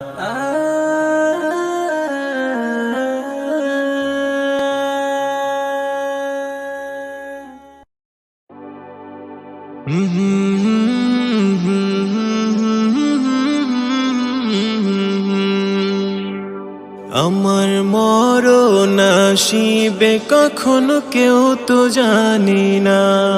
আমার মরণ আসিবে কখনো কেউ তো জানি না।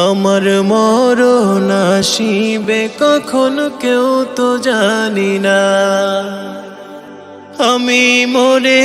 আমার মরণ আসিবে কখন কেউ তো জানি না। আমি মরে